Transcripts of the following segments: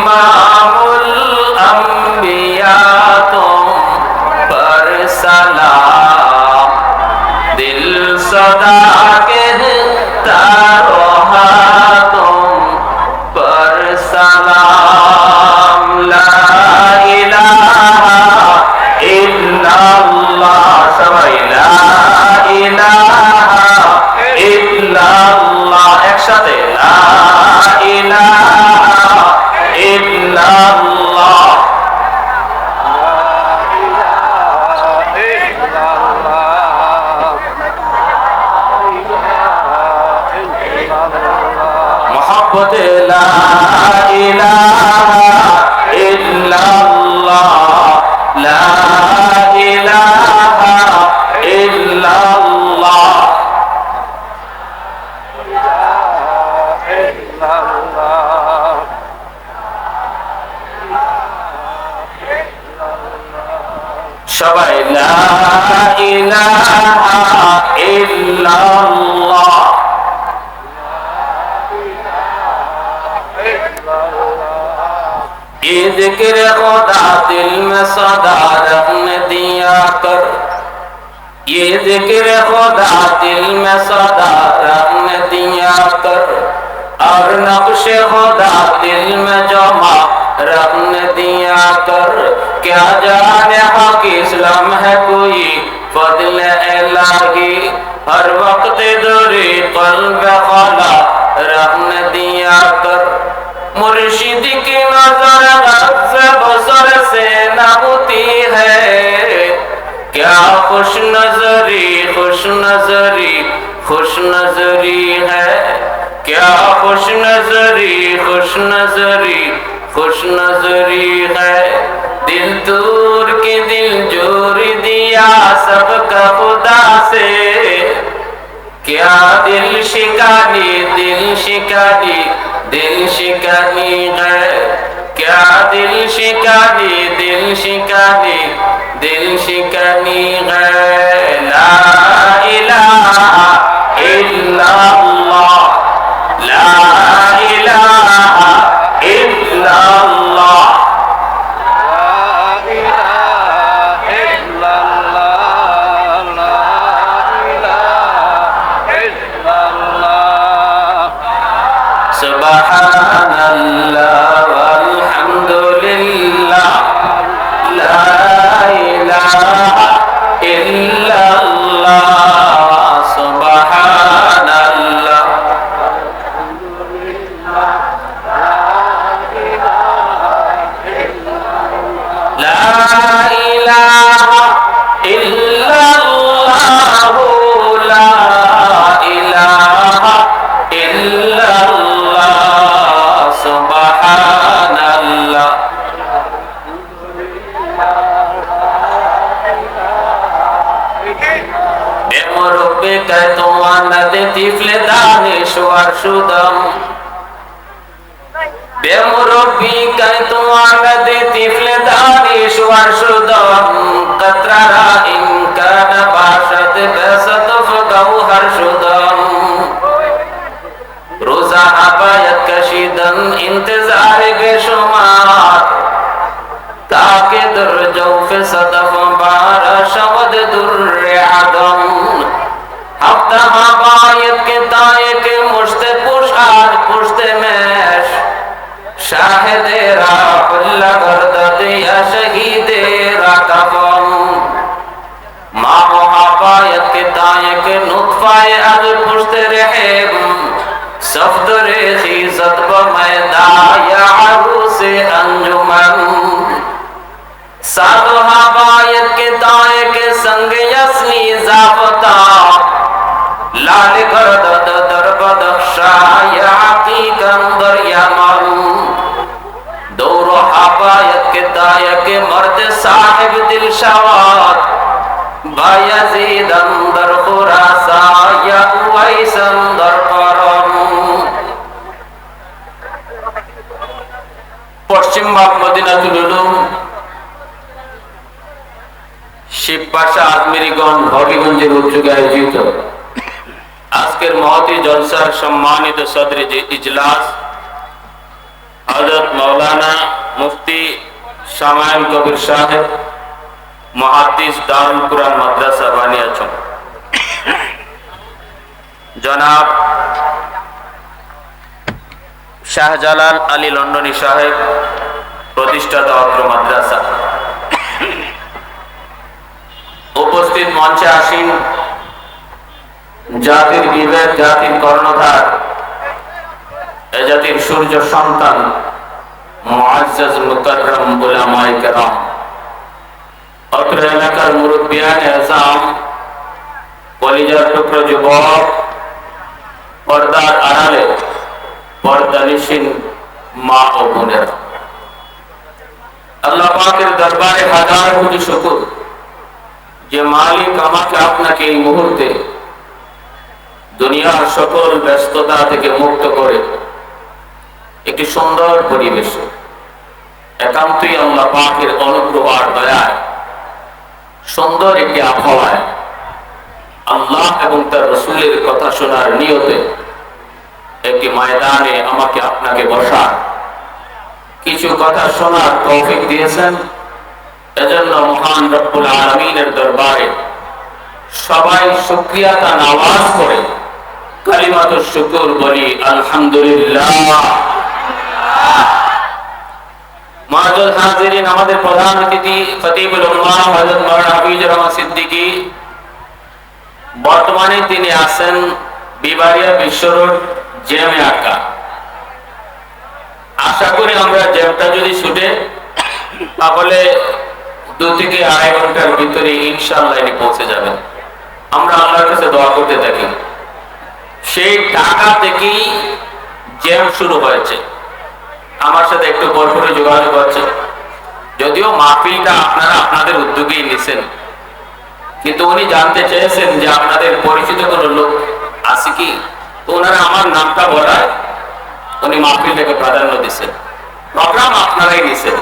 ইমামুল আম্বিয়া তুম পর সালাম দিল সদা ज़िक्र खुदा दिल में सदा रखने दिया कर। ये ज़िक्र खुदा दिल में सदा रखने दिया कर और नक्श खुदा दिल में जमा रखने दिया कर। क्या जाने हाँ हक इस्लाम हर वक्त दूरी कल्ब खला रखने दिया कर। मुर्शिद की नज़र बसर से न होती है क्या खुश नजरी खुश नजरी खुश नजरी है? क्या खुश नजरी खुश नजरी खुश नजरी है? दिल दूर के दिल ज़ोर दिया सबका खुदा से। क्या दिल शिकानी दिल शिकानी दिल शिकानी है क्या दिल शिकानी दिल शिकानी दिल शिकानी है ला بمربك تواند طفل دانش ورشدم بمربك تواند طفل دانش ورشدم संग यसनी जाफता लाल गर्दद दरबद शाया हकीकन दर यमन दौर हवायत के ताए के मर्द साहिब दिल शवात बायजीद अंदर खुरासा या उवैस अंदर करम পশ্চিমবঙ্গ মদিনাতুল উলুম শিবপাশা আজমেরিগঞ্জ, হবিগঞ্জের উদ্যোগে আয়োজিত। আজকের মহতি জলসার সম্মানিত সদরে যে ইজলাস। হজরত মৌলানা মুফতি সামায়ন কবির সাহেব, মহাদিস দারুল কুরআন মাদ্রাসা বানিয়েছেন জনাব শাহজালাল আলী লন্ডনী সাহেব, প্রতিষ্ঠাতা অত্র মাদ্রাসা। উপস্থিত মঞ্চে আসীন। জাতির বিবেক, জাতির কর্ণধার, এ জাতির সূর্য সন্তান মুআজ্জাজ মুকাররম উলামায়ে পর্দার আড়ালে মা ও বোনেরা। আল্লাহ পাকের দরবারে হাজার কোটি শুকুর। যে মালিক আমাকে আপনাকে এই মুহূর্তে দুনিয়ার সকল ব্যস্ততা থেকে মুক্ত করে একটি সুন্দর পরিবেশ একান্তই আল্লাহ পাকের অনুগ্রহ আর দয়ায় সুন্দর একটি আবহাওয়ায় আল্লাহ এবং তার রসুলের কথা শোনার নিয়তে একটি ময়দানে আমাকে আপনাকে বসার কিছু কথা শোনার তৌফিক দিয়েছেন। এজন্য মহান রব্বুল আলমিনের দরবারে সবাই নামাজ করে কালিমাত শুকুর বলি, আলহামদুলিল্লাহ। আমাদের প্রধান অতিথি বর্তমানে তিনি আছেন বিবারিয়া বিশ্ব রোড জেমে আঁকা আশা করি আমরা জ্যামটা যদি ছুটে, তাহলে দু থেকে আড়াই ঘণ্টার ভিতরে ইনশাল্লাহ এনে পৌঁছে যাবেন আমরা আল্লাহর কাছে দোয়া করতে থাকি। সেই টাকা থেকেই জ্যাম শুরু হয়েছে। আমার সাথে একটু পর পরে যোগাযোগ হচ্ছে যদিও মাহফিলটা আপনারা আপনাদের উদ্যোগেই নিছেন। কিন্তু উনি জানতে চেয়েছেন যে আপনাদের পরিচিত কোনো লোক আছে কি? ওনারা আমার নামটা বলায় উনি মাহফিলটাকে প্রাধান্য দিচ্ছেন প্রোগ্রাম আপনারাই নিছেন।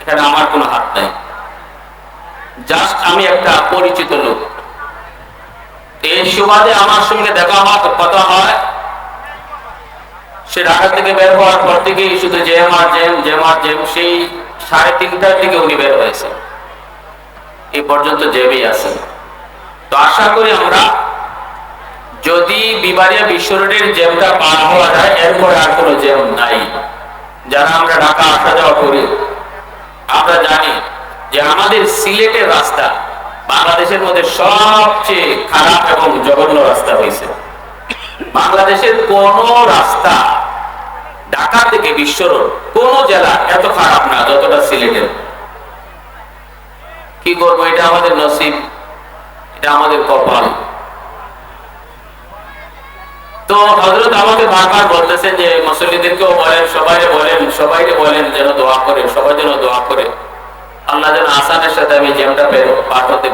এখানে আমার কোনো হাত নাই। জাস্ট আমি একটা পরিচিত লোক। এই সুবাদে আমার সঙ্গে দেখা হওয়া কথা হয়। সে ঢাকা থেকে বের হওয়ার পর থেকেই শুধু জেম আর জেম জেম আর জেম, সেই সাড়ে তিনটার দিকে উনি বের হয়েছে এই পর্যন্ত জেমেই আছেন। তো আশা করি আমরা, যদি বিবারিয়া বিশ্ব রোডের জেমটা পার হওয়া যায়, এরপরে আর কোনো জেম নাই। যারা আমরা ঢাকা আসা যাওয়া করি, আমরা জানি যে আমাদের সিলেটের রাস্তা বাংলাদেশের মধ্যে সবচেয়ে খারাপ এবং জঘন্য রাস্তা হয়েছে। বাংলাদেশের কোন রাস্তা ঢাকা থেকে বিশ্ব রোড, কোন জেলা এত খারাপ না যতটা সিলেটের। কি করব? এটা আমাদের নসিব, এটা আমাদের কপাল। তো হজরত আমাকে বারবার বলতেছেন যে মুসল্লিদেরকেও বলেন সবাই বলেন সবাই বলেন যেন দোয়া করে, সবাই যেন দোয়া করে। আল্লাহ যেন আসানের সাথে আমি জ্যামটা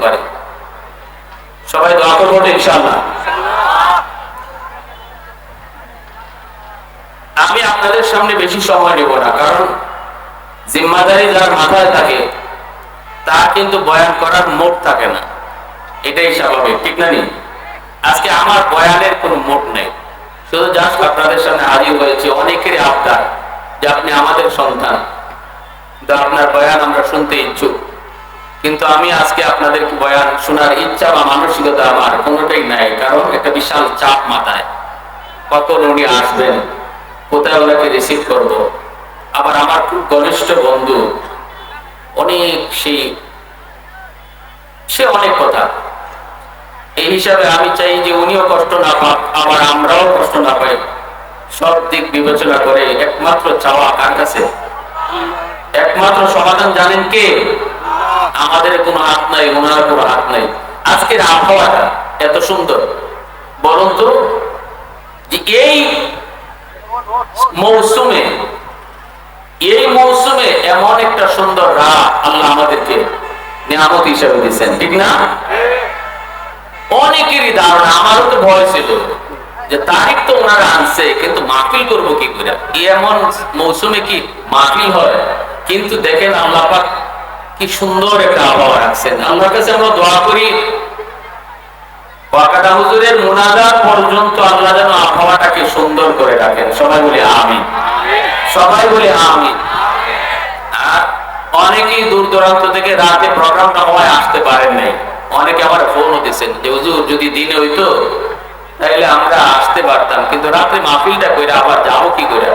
পার। সবাই দোয়া করব ইনশাল্লাহ আমি আপনাদের সামনে বেশি সময় নেব না, কারণ জিম্মাদারি যার মাথায় থাকে, তার কিন্তু বয়ান করার মোট থাকে না। এটাই স্বাভাবিক, ঠিক নি আজকে আমার বয়ানের কোনো মোট নেই। শুধু জাস্ট আপনাদের সামনে হাজির হয়েছে অনেকেরই আবদার যে আপনি আমাদের সন্তান আপনার বয়ান আমরা শুনতে ইচ্ছুক। কিন্তু আমি আজকে আপনাদের বয়ান শোনার ইচ্ছা বা মানসিকতা আমার কোনোটাই নাই, কারণ একটা বিশাল চাপ মাথায়। কখন উনি আসবেন, কোথায় ওনাকে রিসিভ করব? আবার আমার খুব ঘনিষ্ঠ বন্ধু, অনেক সেই সে অনেক কথা। এই হিসাবে আমি চাই যে উনিও কষ্ট না পাক, আবার আমরাও কষ্ট না পাই। সব দিক বিবেচনা করে একমাত্র চাওয়া কার কাছে? একমাত্র সমাধান জানেন কে? আমাদের কোনো হাত নাই, ওনার কোনো হাত নাই। আজকের আবহাওয়াটা এত সুন্দর। বরং এই মৌসুমে এই মৌসুমে এমন একটা সুন্দর রাত আল্লাহ আমাদেরকে নিয়ামত হিসাবে দিচ্ছেন ঠিক না? অনেকেরই ধারণা, আমারও তো ভয় ছিল যে তারিখ তো ওনারা আনছে, কিন্তু মাহফিল করব কি করে? এমন মৌসুমে কি মাহফিল হয়? কিন্তু দেখেন আল্লাহ পাক কি সুন্দর একটা আবহাওয়া রাখছেন। আল্লাহর কাছে আমরা দোয়া করি হুজুরের পর্যন্ত আল্লাহ যেন আবহাওয়াটাকে সুন্দর করে রাখেন। সবাই বলি আমি সবাই বলি আমি অনেকেই দূর দূরান্ত থেকে রাতে প্রোগ্রামটা হওয়ায় আসতে পারেন নাই। অনেকে আমার ফোনও দিচ্ছেন যে, হুজুর, যদি দিনে হইতো, তাইলে আমরা আসতে পারতাম। কিন্তু রাতে মাহফিলটা করে আবার যাব কি করে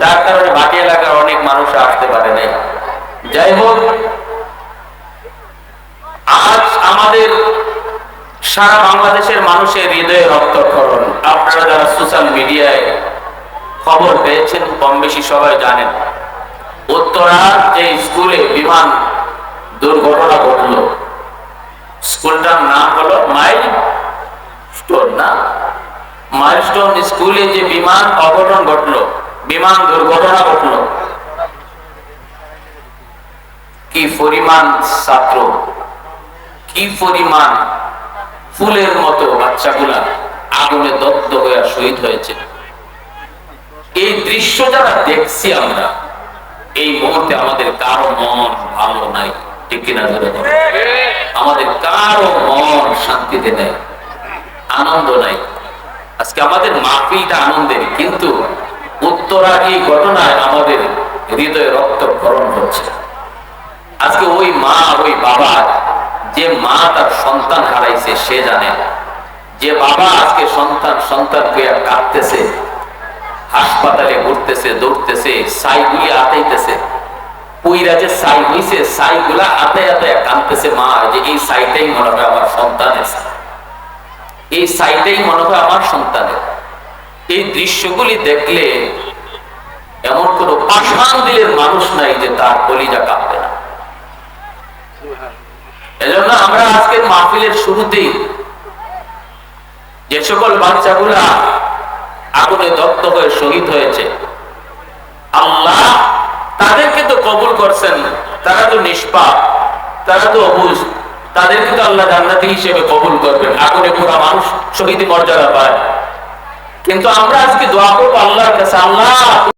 যার কারণে বাকি এলাকার অনেক মানুষ আসতে পারে নাই। যাই হোক, আজ আমাদের সারা বাংলাদেশের মানুষের হৃদয়ে রক্তক্ষরণ। আপনারা যারা সোশ্যাল মিডিয়ায় খবর পেয়েছেন, কম বেশি সবাই জানেন। উত্তরা যে স্কুলে বিমান দুর্ঘটনা ঘটল, স্কুলটার নাম হলো মাইল স্টোর না? মাইলস্টোন স্কুলে যে বিমান অঘটন ঘটলো বিমান দুর্ঘটনা ঘটলো। কি পরিমাণ ছাত্র, কি পরিমাণ ফুলের মতো বাচ্চাগুলা আগুনে দগ্ধ হয়ে শহীদ হয়েছে। এই দৃশ্য যারা দেখছি আমরা। এই মুহূর্তে আমাদের কারও মন ভালো নাই, ঠিক কিনা আমাদের কারও মন শান্তিতে নেই, আনন্দ নাই। আজকে আমাদের মাহফিলটা আনন্দের, কিন্তু উত্তরা এই ঘটনায় আমাদের হৃদয়ে রক্তক্ষরণ হচ্ছে। আজকে ওই মা, ওই বাবা, যে মা তার সন্তান হারাইছে, সে জানে। যে বাবা আজকে সন্তান সন্তান পেয়ে কাঁদতেছে, হাসপাতালে ঘুরতেছে, দৌড়তেছে সাইগুলি আতাইতেছে পুইরা যে সাই হইছে সাইগুলা আতায় আতায় কাঁদতেছে মা, যে এই সাইটাই মনে হয় আমার সন্তানের। এই সাইটাই মনে হয় আমার সন্তানের। এই দৃশ্যগুলি দেখলে এমন কোন পাষাণ দিলের মানুষ নাই যে তার কলিজা কাঁপবে না। এজন্য আমরা আজকের মাহফিলের শুরুতেই যে সকল বাচ্চাগুলা আগুনে দগ্ধ হয়ে শহীদ হয়েছে, আল্লাহ তাদেরকে তো কবুল করছেন, তারা তো নিষ্পাপ, তারা তো অবুজ, তাদেরকে তো আল্লাহ জান্নাতি হিসেবে কবুল করবেন। আগুনে পুরা মানুষ শহীদ মর্যাদা পায়। কিন্তু আমরা আজকে দোয়া করব আল্লাহর কাছে আল্লাহ